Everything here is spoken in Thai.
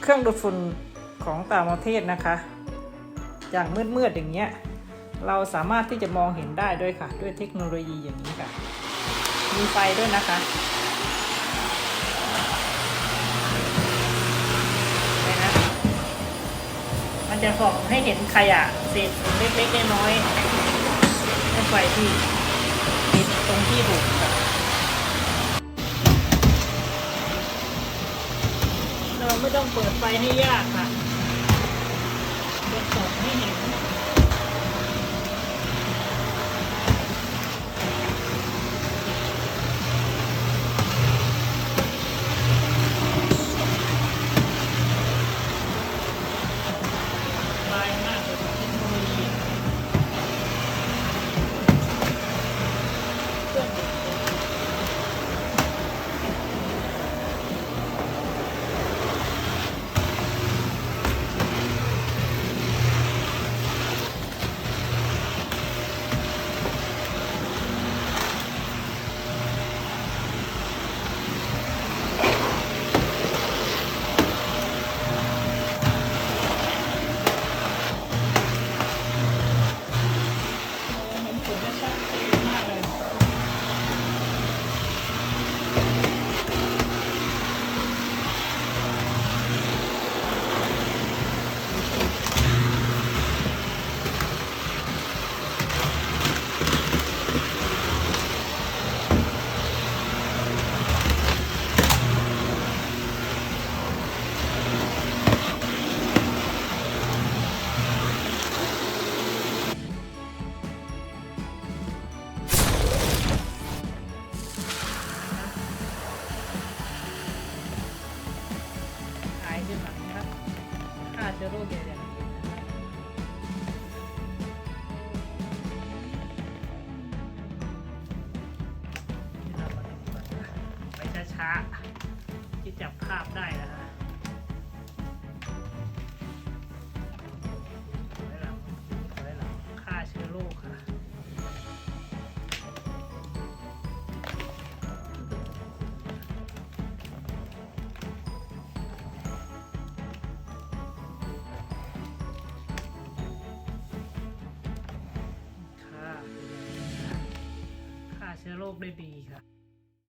เครื่องดูดฝุ่นของต่างประเทศนะคะ อย่างมืดๆอย่างเงี้ยเราสามารถที่จะมองเห็นได้ด้วยค่ะ ด้วยเทคโนโลยีอย่างนี้ค่ะ มีไฟด้วยนะคะนไหมมันจะส่องให้เห็นขยะเศษฝุ่นเล็กๆน้อยๆให้ไฟที่ติดตรงที่ดูดค่ะ เราไม่ต้องเปิดไฟให้ยากค่ะจะส่องให้เห็น เชื้อโรคอย่างเดียวนะครับที่เรามาดูกันนะไปช้าๆที่จับภาพได้นะฮะถอยหลังถอยหลังฆ่าเชื้อโรคค่ะ เชื้อโรคได้ดีค่ะ